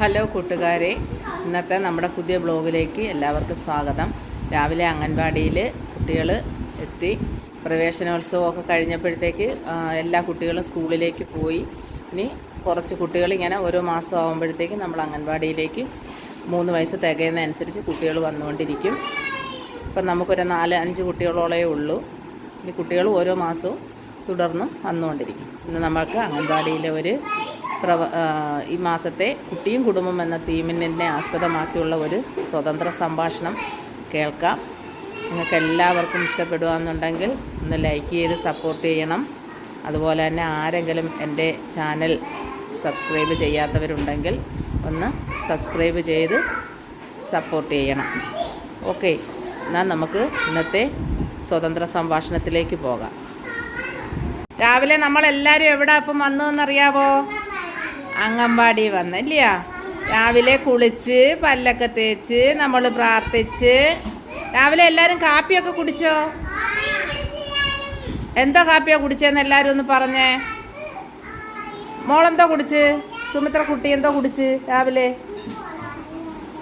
Hello കൂട്ടുകാരെ. ഇന്നത്തെ നമ്മുടെ പുതിയ ബ്ലോഗിലേക്ക് എല്ലാവർക്കും സ്വാഗതം. രാവിലെ അംഗൻവാടിയിൽ കുട്ടികൾ എത്തി. പ്രവേശനോത്സവമൊക്കെ കഴിഞ്ഞപ്പോഴത്തേക്ക് എല്ലാ കുട്ടികളും സ്കൂളിലേക്ക് പോയി. ഇനി കുറച്ച് കുട്ടികൾ ഇങ്ങനെ ഓരോ മാസം ആകുമ്പോഴത്തേക്ക് നമ്മൾ അംഗൻവാടിയിലേക്ക് മൂന്ന് വയസ്സ് തികയുന്നതനുസരിച്ച് കുട്ടികൾ വന്നുകൊണ്ടിരിക്കും. ഇപ്പം നമുക്കൊരു നാല് അഞ്ച് കുട്ടികളോളേ ഉള്ളൂ. ഇനി കുട്ടികൾ ഓരോ മാസവും തുടർന്നും വന്നുകൊണ്ടിരിക്കും. ഇന്ന് നമുക്ക് അംഗൻവാടിയിലെ ഒരു പ്രവ ഈ മാസത്തെ കുട്ടിയും കുടുംബം എന്ന തീമിനെ ആസ്പദമാക്കിയുള്ള ഒരു സ്വതന്ത്ര സംഭാഷണം കേൾക്കാം. നിങ്ങൾക്ക് എല്ലാവർക്കും ഇഷ്ടപ്പെടുകയെന്നുണ്ടെങ്കിൽ ഒന്ന് ലൈക്ക് ചെയ്ത് സപ്പോർട്ട് ചെയ്യണം. അതുപോലെ തന്നെ ആരെങ്കിലും എന്റെ ചാനൽ സബ്സ്ക്രൈബ് ചെയ്യാത്തവരുണ്ടെങ്കിൽ ഒന്ന് സബ്സ്ക്രൈബ് ചെയ്ത് സപ്പോർട്ട് ചെയ്യണം. ഓക്കെ എന്നാൽ നമുക്ക് ഇന്നത്തെ സ്വതന്ത്ര സംഭാഷണത്തിലേക്ക് പോകാം. രാവിലെ നമ്മളെല്ലാവരും എവിടെ അപ്പം വന്നതെന്നറിയാവോ? അംഗൻവാടി വന്നില്ല. രാവിലെ കുളിച്ച് പല്ലൊക്കെ തേച്ച് നമ്മൾ പ്രാർത്ഥിച്ച്. രാവിലെ എല്ലാവരും കാപ്പിയൊക്കെ കുടിച്ചോ? എന്തോ കാപ്പിയാ കുടിച്ചതെന്ന് എല്ലാവരും ഒന്ന് പറഞ്ഞേ. മോളെന്തോ കുടിച്ച്? സുമിത്ര കുട്ടി എന്തോ കുടിച്ച് രാവിലെ?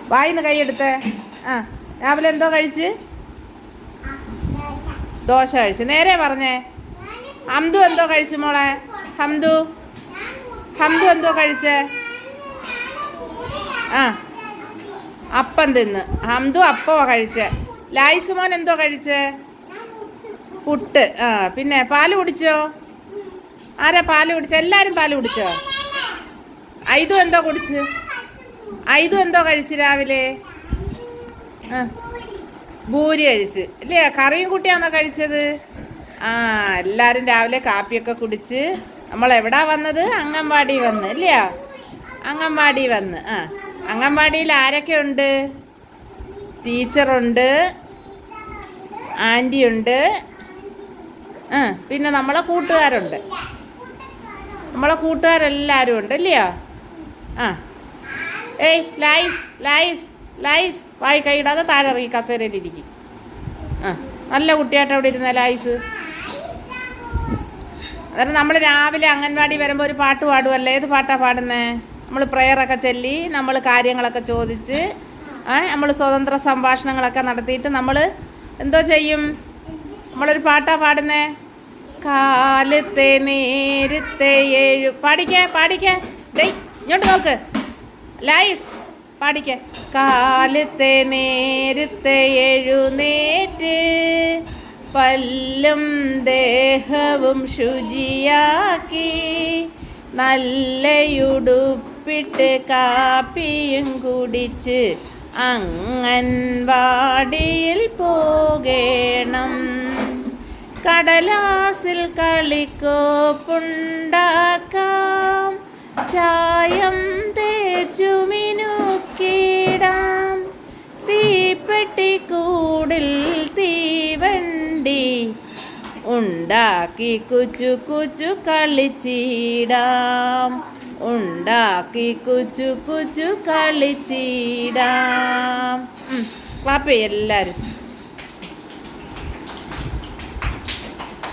വായിന്ന് കൈയെടുത്തേ. ആ രാവിലെ എന്തോ കഴിച്ച്? ദോശ കഴിച്ച്. നേരെ പറഞ്ഞേ. ഹംദു എന്തോ കഴിച്ചു മോളെ? ഹംദു? ഹംദു എന്തോ കഴിച്ചേ? ആ അപ്പം തിന്ന്. ഹംദു അപ്പമാ കഴിച്ചേ. ലായിസ് മോൻ എന്തോ കഴിച്ചേ? പുട്ട്. ആ പിന്നെ പാൽ കുടിച്ചോ? ആരാ പാൽ കുടിച്ച? എല്ലാവരും പാൽ കുടിച്ചോ? ഐതു എന്തോ കുടിച്ച്? ഐതു എന്തോ കഴിച്ച് രാവിലെ? ആ ഭൂരി കഴിച്ച്. ഇല്ലേ കറിയും കുട്ടിയാണോ കഴിച്ചത്? ആ എല്ലാവരും രാവിലെ കാപ്പിയൊക്കെ കുടിച്ച് നമ്മൾ എവിടാ വന്നത്? അംഗൻവാടി വന്ന് ഇല്ലയോ? അംഗൻവാടി വന്ന്. ആ അംഗൻവാടിയിൽ ആരൊക്കെ ഉണ്ട് ടീച്ചറുണ്ട് ആന്റിയുണ്ട് ആ പിന്നെ നമ്മളെ കൂട്ടുകാരുണ്ട്. നമ്മളെ കൂട്ടുകാരെല്ലാവരും ഉണ്ട് ഇല്ലയോ? ആ. ഏയ് ലൈസ് ലൈസ് ലൈസ്. വായി കൈയിടാതെ താഴെ ഇറങ്ങി കസേരയിലിരിക്കും. ആ നല്ല കുട്ടിയായിട്ട് അവിടെ ഇരുന്ന ലൈസ്. അന്നേരം നമ്മൾ രാവിലെ അംഗൻവാടി വരുമ്പോൾ ഒരു പാട്ട് പാടുമല്ലേ ഏത് പാട്ടാണ് പാടുന്നത് നമ്മൾ പ്രെയറൊക്കെ ചൊല്ലി നമ്മൾ കാര്യങ്ങളൊക്കെ ചോദിച്ച് നമ്മൾ സ്വതന്ത്ര സംഭാഷണങ്ങളൊക്കെ നടത്തിയിട്ട് നമ്മൾ എന്തോ ചെയ്യും? നമ്മളൊരു പാട്ടാണ് പാടുന്നേ? കാലത്തെ നേരത്തെ ഏഴു പാടിക്കേ പാടിക്കേ. ഡേയ് ഇങ്ങോട്ട് നോക്ക്. ലൈസ് പാടിക്കേ. കാലത്തെ നേരത്തെ എഴുന്നേറ്റ് പല്ലും ദേഹവും ശുചിയാക്കി നല്ലയുടുപ്പിട്ട് കാപ്പിയും കുടിച്ച് അംഗൻവാടിയിൽ പോകേണം. കടലാസിൽ കളിക്കോപ്പുണ്ടാക്കാം. ചായം തേച്ചു ഉണ്ടാക്കി കുച്ചു കുച്ചു കളിച്ചിടാം. ഉണ്ടാക്കി കുച്ചു കുച്ചു കളിച്ചിടാം. ക്ലാപ്പ് എല്ലാവരും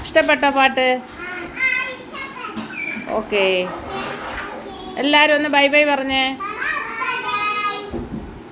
ഇഷ്ടപ്പെട്ട പാട്ട്? ഓക്കേ എല്ലാവരും ഒന്ന് ബൈ ബൈ പറഞ്ഞേ.